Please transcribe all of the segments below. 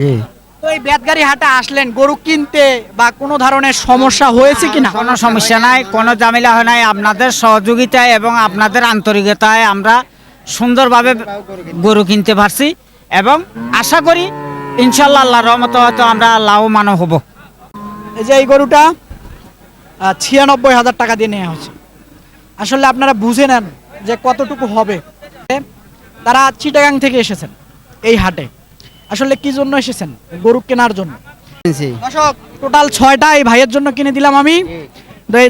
জি। তো এই বেতগাড়ি হাটে আসলেন গরু কিনতে বা কোনো ধরনের সমস্যা হয়েছে কিনা? কোনো সমস্যা নাই কোনো ঝামেলা হয় নাই। আপনাদের সহযোগিতায় এবং আপনাদের আন্তরিকতায় আমরা সুন্দরভাবে গরু কিনতে পারছি এবং আশা করি ইনশাল্লাহ আল্লাহ রহমত হয়তো আমরা হব। এই যে এই গরুটা ছিয়ানব্বই হাজার টাকা দিয়ে নেওয়া হচ্ছে আসলে আপনারা বুঝে নেন যে কতটুকু হবে। তারা চিটাগাং থেকে এসেছেন এই হাটে। আসলে কি জন্য এসেছেন? গরু কেনার জন্য? দর্শক টোটাল ছয়টা এই ভাইয়ের জন্য কিনে দিলাম আমি।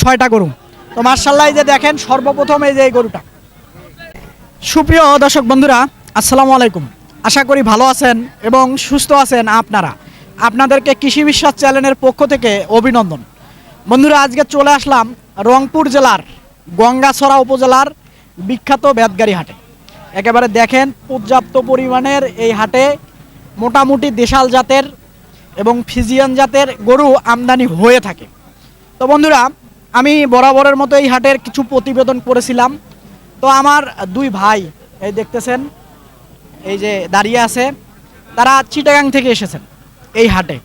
ছয়টা গরু। তো মার্শাল্লাহ এই যে দেখেন সর্বপ্রথম এই যে এই গরুটা। সুপ্রিয় দর্শক বন্ধুরা আসসালামু আলাইকুম। আশা করি ভালো আছেন এবং সুস্থ আছেন আপনারা। আপনাদেরকে কৃষি বিশ্বাস চ্যানেলের পক্ষ থেকে অভিনন্দন। বন্ধুরা আজকে চলে আসলাম রংপুর জেলার গঙ্গাছড়া উপজেলার বিখ্যাত বেতগাড়ি হাটে। একেবারে দেখেন পর্যাপ্ত পরিমাণের এই হাটে মোটামুটি দেশাল জাতের এবং ফিজিয়ান জাতের গরু আমদানি হয়ে থাকে। তো বন্ধুরা, আমি বরাবরের মতো এই হাটের কিছু প্রতিবেদন করেছিলাম। তো আমার দুই ভাই, এই দেখতেছেন, এই যে দাঁড়িয়ে আছে, তারা চিটাগাং থেকে এসেছেন এই হাটে।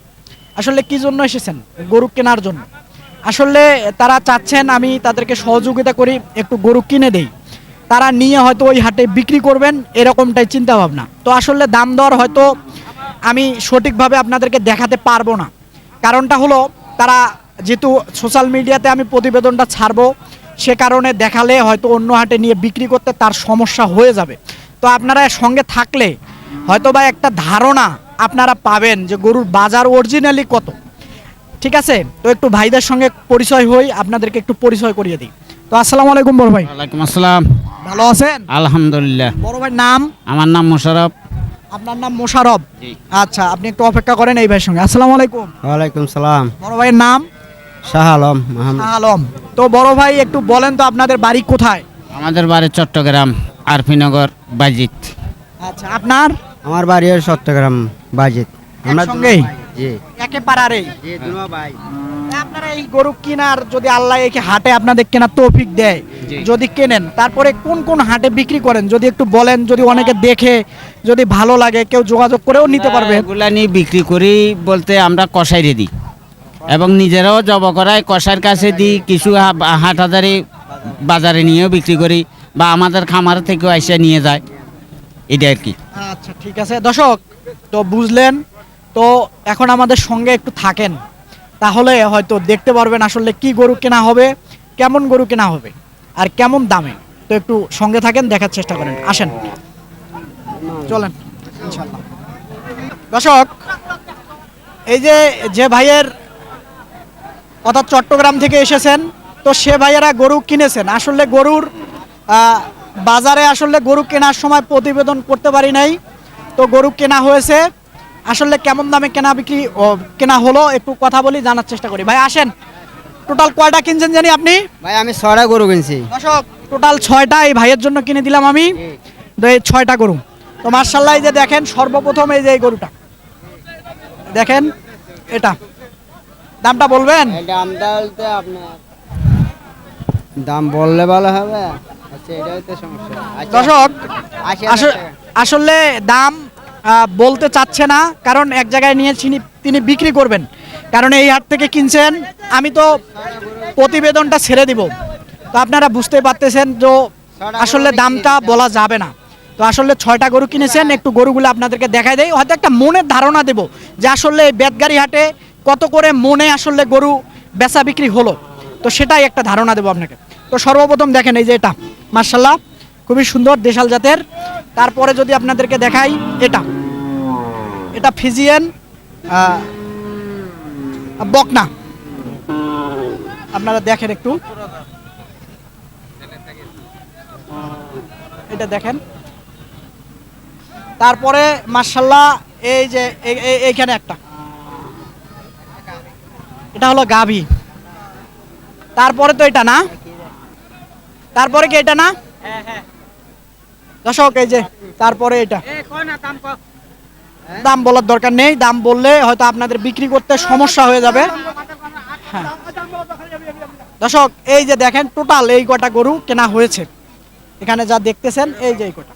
আসলে কি জন্য এসেছেন? গরু কেনার জন্য। আসলে তারা চাচ্ছেন আমি তাদেরকে সহযোগিতা করি, একটু গরু কিনে দেই। তারা নিয়ে হয়তো ওই হাটে বিক্রি করবেন, এরকমটাই চিন্তা ভাবনা তো আসলে দাম দর হয়তো আমি সঠিকভাবে আপনাদেরকে দেখাতে পারব না। কারণটা হলো তারা যেহেতু সোশ্যাল মিডিয়াতে আমি প্রতিবেদনটা ছাড়বো সে কারণে দেখালে হয়তো অন্য হাটে নিয়ে বিক্রি করতে তার সমস্যা হয়ে যাবে। তো আপনারা সঙ্গে থাকলে হয়তো বা একটা ধারণা আপনারা পাবেন যে গরুর বাজার অরিজিনালি কত। ঠিক আছে? তো একটু ভাইদের সঙ্গে পরিচয় হই আপনাদেরকে একটু পরিচয় করিয়ে দিই। তো আসসালামু আলাইকুম বড় ভাই। ওয়ালাইকুম আসসালাম। ভালো আছেন? আলহামদুলিল্লাহ। বড় ভাইয়ের নাম? আমার নাম মোশারফ। আপনার নাম মোশারফ আচ্ছা আপনি একটু অপেক্ষা করেন এই ভাইয়ের সঙ্গে। আসসালামু আলাইকুম। ওয়ালাইকুম সালাম। বড় ভাইয়ের নাম? শাহ আলম শাহ আলম। তো বড় ভাই একটু বলেন তো আপনাদের বাড়ি কোথায়? আমাদের বাড়ি চট্টগ্রাম আরফিনগর বাজিত। আচ্ছা আপনার? আমার বাড়ি চট্টগ্রাম বাজিত। আমরা একসঙ্গেই? জি। একে পাড়ারেই জি দুনো ভাই। আপনারা এই গরু কেনার যদি আল্লাহ একে হাটে আপনাদের কেনার তৌফিক দেয় যদি কেনেন তারপরে কোন কোন হাটে বিক্রি করেন? যদি একটু বলেন যদি অনেকে দেখে যদি ভালো লাগে কেউ যোগাযোগ করেও নিতে পারবে। এগুলা নিয়ে বিক্রি করি বলতে আমরা কষাইরে দিই। এবং নিজেরাও জব করাই কষাইয়ের কাছে দিই কিছু হাট হাজারে বাজারে নিয়েও বিক্রি করি বা আমাদের খামার থেকেও এসে নিয়ে যায়। এটা আর কি। আচ্ছা ঠিক আছে। দর্শক তো বুঝলেন তো এখন আমাদের সঙ্গে একটু থাকেন। তাহলে হয়তো দেখতে পারবেন আসলে কি গরু কেনা হবে, কেমন গরু কেনা হবে, আর কেমন দামে। তো একটু সঙ্গে থাকেন, দেখার চেষ্টা করেন। আসেন। চলেন দর্শক, এই যে যে ভাইয়ের, অর্থাৎ চট্টগ্রাম থেকে এসেছেন, তো সে ভাইয়েরা গরু কিনেছেন। আসলে গরুর বাজারে আসলে গরু কেনার সময় প্রতিবেদন করতে পারি নাই। তো গরু কেনা হয়েছে আসলে কেমন দামে কেনা বিক্রি কেনা হলো একটু কথা বলি জানার চেষ্টা করি। ভাই আসেন। টোটাল কয়টা কিনছেন জানি আপনি? ভাই আমি ছয়টা গরু কিনছি। দর্শক টোটাল ছয়টা এই ভাইয়ের জন্য কিনে দিলাম আমি। ছয়টা গরু। তো মার্শাল্লাহ এই যে দেখেন সর্বপ্রথম এই যে এই গরুটা। দেখেন এটা। দামটা বলবেন? দাম বললে ভালো হবে আচ্ছা আচ্ছা, দর্শক আসলে- দাম বলতে চাচ্ছে না, কারণ এক জায়গায় নিয়ে তিনি বিক্রি করবেন। কারণ এই হাট থেকে কিনছেন, আমি তো প্রতিবেদনটা ছেড়ে দিব। তো আপনারা বুঝতে পারতেছেন যে আসলে দামটা বলা যাবে না। তো আসলে ছয়টা গরু কিনেছেন, একটু গরুগুলো আপনাদেরকে দেখাই দেয় হয়তো একটা মনের ধারণা দেব যে আসলে এই বেতগাড়ি হাটে কত করে মনে আসলে গরু বেচা বিক্রি হলো। তো সেটাই একটা ধারণা দেবো আপনাকে। তো সর্বপ্রথম দেখেন এই যে এটা। মার্শাল্লাহ খুবই সুন্দর দেশাল জাতের। তারপরে যদি আপনাদেরকে দেখাই, এটা। এটা ফিজিয়ান বকনা। আপনারা দেখেন একটু। এটা দেখেন। তারপরে মার্শাল্লাহ এই যে, এই- এই- এইখানে একটা। এটা হলো গাভি। তারপরে তো এটা না? তারপরে কি এটা না? দর্শক, এই যে তারপরে এটা। দাম বলার দরকার নেই, দাম বললে হয়তো আপনাদের বিক্রি করতে সমস্যা হয়ে যাবে। হ্যাঁ। দর্শক, এই যে দেখেন, টোটাল এই কটা গরু কেনা হয়েছে। এখানে যা দেখতেছেন, এই যে এই কটা।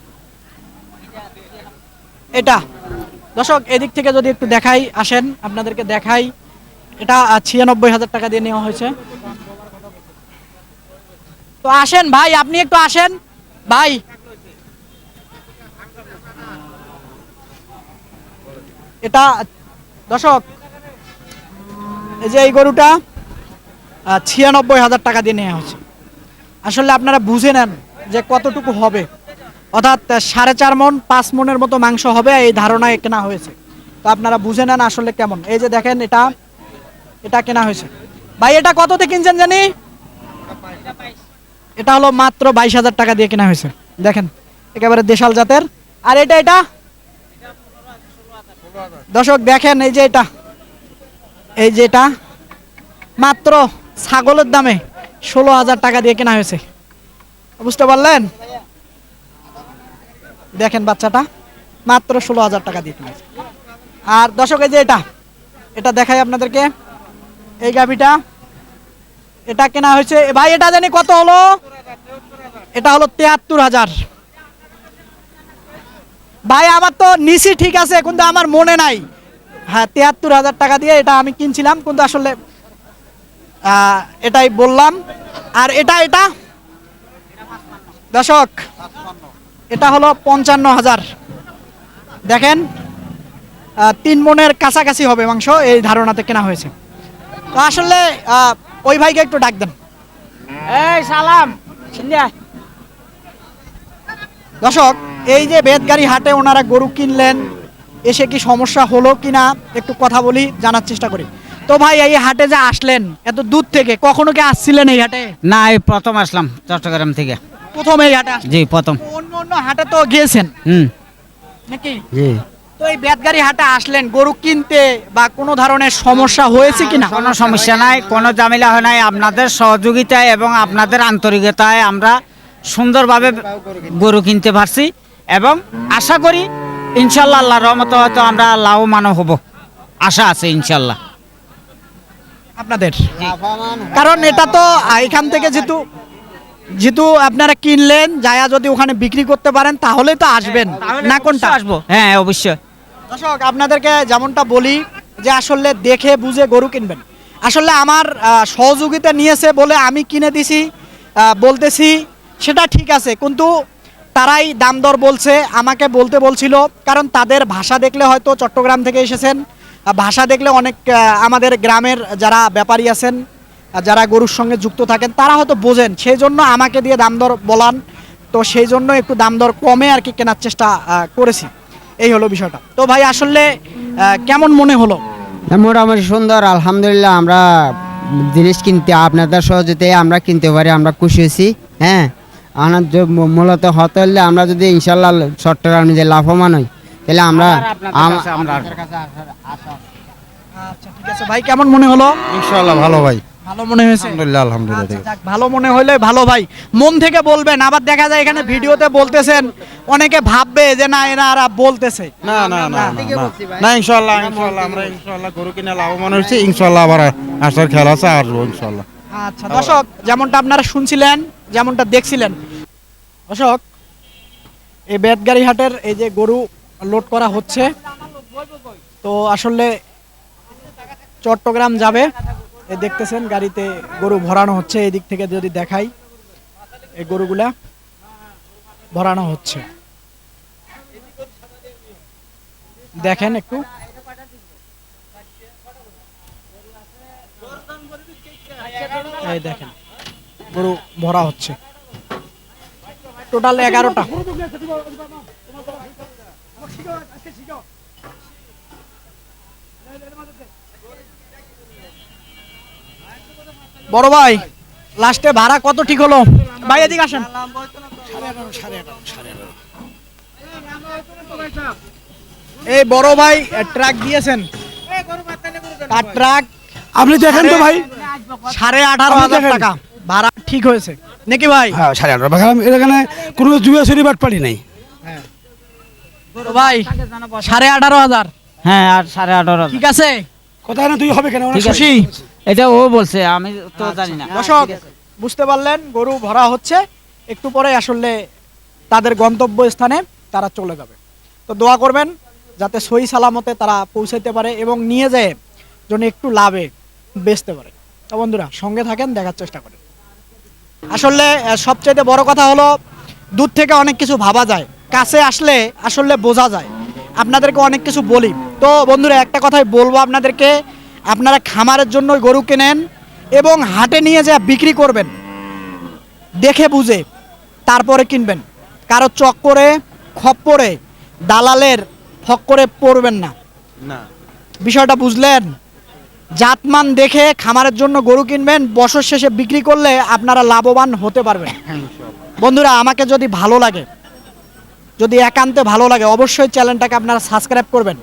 এটা। দর্শক, এদিক থেকে যদি একটু দেখাই, আসেন, আপনাদেরকে দেখাই। এটা ছিয়ানব্বই হাজার টাকা দিয়ে নেওয়া হয়েছে। তো আসেন ভাই, আপনি একটু আসেন। ভাই এটা দর্শক, এই যে এই গরুটা ছিয়ানব্বই হাজার টাকা দিয়ে নেওয়া হয়েছে। আসলে আপনারা বুঝে নেন যে কতটুকু হবে। অর্থাৎ সাড়ে চার মন, পাঁচ মনের মতো মাংস হবে এই ধারণায় কেনা হয়েছে। তো আপনারা বুঝে নেন আসলে কেমন। এই যে দেখেন, এটা এটা কেনা হয়েছে। ভাই, এটা কততে কিনছেন জানি? এটা হলো মাত্র বাইশ হাজার টাকা দিয়ে কেনা হয়েছে। দেখেন, একেবারে দেশাল জাতের। আর এটা এটা? দর্শক, দেখেন এই যে এটা। এই যে এটা, মাত্র ছাগলের দামে ষোলো হাজার টাকা দিয়ে কেনা হয়েছে। বুঝতে পারলেন? দেখেন বাচ্চাটা, মাত্র ষোলো হাজার টাকা দিয়ে কেনা আর দর্শক, এই যে এটা এটা দেখাই আপনাদেরকে। এই গাভিটা, এটা কেনা হয়েছে। ভাই, এটা জানি কত হলো? এটা হলো তেহাত্তর হাজার। ভাই আমার তো নিচি ঠিক আছে, কিন্তু আমার মনে নাই। হ্যাঁ তিয়াত্তর হাজার টাকা দিয়ে এটা আমি কিনছিলাম, কিন্তু আসলে এটাই বললাম। আর এটা এটা? দর্শক, এটা হলো পঞ্চান্ন হাজার। দেখেন তিন মনের কাছাকাছি হবে মাংস, এই ধারণাতে কেনা হয়েছে। তো আসলে ওই ভাইকে একটু ডাক দেন। এই, সালাম। সিন্ধিয়া দর্শক এই যে বেদগাড়ি হাটে ওনারা গরু কিনলেন এসে কি সমস্যা হলো কিনা একটু কথা বলি জানার চেষ্টা করি। তো ভাই এই হাটে যে আসলেন এত দূর থেকে কখনো কি আসছিলেন এই হাটে? না এই প্রথম আসলাম চট্টগ্রাম থেকে। প্রথম এই হাটে আসলেন? জি প্রথম। অন্য অন্য হাটে তো গিয়েছেন? হুম। নাকি? জি। তো এই বেদগাড়ি হাটে আসলেন গরু কিনতে বা কোনো ধরনের সমস্যা হয়েছে কিনা? কোনো সমস্যা নাই কোনো ঝামেলা হয় নাই। আপনাদের সহযোগিতায় এবং আপনাদের আন্তরিকতায় আমরা সুন্দরভাবে গরু কিনতে পারছি এবং আশা করি ইনশাল্লাহ আল্লাহ রহমত হয়তো আমরা লাভবান হব। আশা আছে ইনশাল্লাহ। আপনাদের? কারণ এটা তো এখান থেকে যেহেতু যেহেতু আপনারা কিনলেন যায়া যদি ওখানে বিক্রি করতে পারেন তাহলে তো আসবেন। না কোনটা? আসব। হ্যাঁ অবশ্যই। দর্শক আপনাদেরকে যেমনটা বলি যে আসলে দেখে বুঝে গরু কিনবেন। আসলে আমার সহযোগিতা নিয়েছে বলে আমি কিনে দিছি বলতেছি সেটা ঠিক আছে, কিন্তু তারাই দাম দর বলছে, আমাকে বলতে বলছিল, কারণ তাদের ভাষা দেখলে হয়তো চট্টগ্রাম থেকে এসেছেন ভাষা দেখলে অনেক আমাদের গ্রামের যারা ব্যাপারী আছেন যারা গরুর সঙ্গে যুক্ত থাকেন, তারা হয়তো বোঝেন, সেই জন্য আমাকে দিয়ে দাম দর বলান, তো সেই জন্য একটু দাম দর কমে আর কি কেনার চেষ্টা করেছি। এই হলো বিষয়টা। তো ভাই, আসলে কেমন মনে হলো? মোটামুটি সুন্দর, আলহামদুলিল্লাহ, আমরা জিনিস কিনতে, আপনাদের সহযোগিতায় আমরা কিনতে পারি, আমরা খুশি হয়েছি হ্যাঁ। আমার যে মূলত হতে হলে আমরা যদি ইনশাল্লাহ চট্টগ্রামে যে লাভবান হই তাহলে আমরা আচ্ছা ঠিক আছে। ভাই কেমন মনে হলো? ইনশাআল্লাহ ভালো ভাই। ভালো মনে হয়েছে? আলহামদুলিল্লাহ আলহামদুলিল্লাহ। আচ্ছা, ভালো মনে হলে ভালো ভাই। মন থেকে বলবেন আবার দেখা যায় এখানে ভিডিওতে বলতেছেন অনেকে ভাববে যে না এনারা বলতেছে। না না না ইনশাআল্লাহ ইনশাআল্লাহ আমরা ইনশাআল্লাহ গরু কিনে লাভবান হয়েছি। ইনশাআল্লাহ আবার আসার খেলা আছে ইনশাআল্লাহ। আচ্ছা দর্শক যেমনটা আপনারা শুনছিলেন যেমনটা দেখছিলেন। অশোক এই বেতগাড়ি হাটের এই যে গরু লোড করা হচ্ছে, তো আসলে চট্টগ্রাম যাবে। এই দেখতেছেন গাড়িতে গরু ভরানো হচ্ছে, এই দিক থেকে যদি দেখাই, এই গরুগুলা ভরানো হচ্ছে। দেখেন একটু। এই দেখেন। গরু ভরা হচ্ছে। টোটাল এগারোটা। বড় ভাই লাস্টে ভাড়া কত ঠিক হলো? ভাই এদিকে আসেন। এই বড় ভাই ট্রাক দিয়েছেন। তার ট্রাক আপনি দেখেন তো ভাই। সাড়ে আঠারো হাজার টাকা। ভাড়া ঠিক হয়েছে। নাকি ভাই? হ্যাঁ সাড়ে এখানে কোনো জুয়া শরীর বাট পারি নাই ভাই সাড়ে আঠারো হাজার। হ্যাঁ আর সাড়ে আঠারো ঠিক আছে? কোথায় না তুই হবে কেন? খুশি এটা ও বলছে আমি তো জানি না। দর্শক বুঝতে পারলেন গরু ভরা হচ্ছে। একটু পরে আসলে তাদের গন্তব্য স্থানে তারা চলে যাবে। তো দোয়া করবেন যাতে সই সালামতে তারা পৌঁছাইতে পারে এবং নিয়ে যায় যেন একটু লাভে বেচতে পারে। তো বন্ধুরা সঙ্গে থাকেন দেখার চেষ্টা করেন। আসলে সবচাইতে বড় কথা হলো দূর থেকে অনেক কিছু ভাবা যায়। কাছে আসলে আসলে বোঝা যায়। আপনাদেরকে অনেক কিছু বলি। তো বন্ধুরা একটা কথাই বলব আপনাদেরকে। আপনারা খামারের জন্য গরু কেনেন এবং হাটে নিয়ে যা বিক্রি করবেন দেখে বুঝে তারপরে কিনবেন। কারও চক্করে খপ্পরে দালালের ফক্করে পড়বেন না। বিষয়টা বুঝলেন? জাতমান দেখে খামারের জন্য গরু কিনবেন, বছর শেষে বিক্রি করলে আপনারা লাভবান হতে পারবেন। বন্ধুরা, আমাকে যদি ভালো লাগে, যদি একান্তে ভালো লাগে, অবশ্যই চ্যানেলটাকে আপনারা সাবস্ক্রাইব করবেন।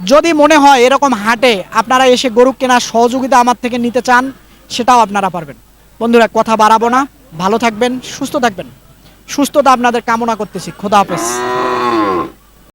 যদি মনে হয় এরকম হাটে আপনারা এসে গরু কেনার সহযোগিতা আমার থেকে নিতে চান, সেটাও আপনারা পারবেন। বন্ধুরা, কথা বাড়াবো না। ভালো থাকবেন, সুস্থ থাকবেন। সুস্থতা আপনাদের কামনা করতেছি। খোদা হাফেজ।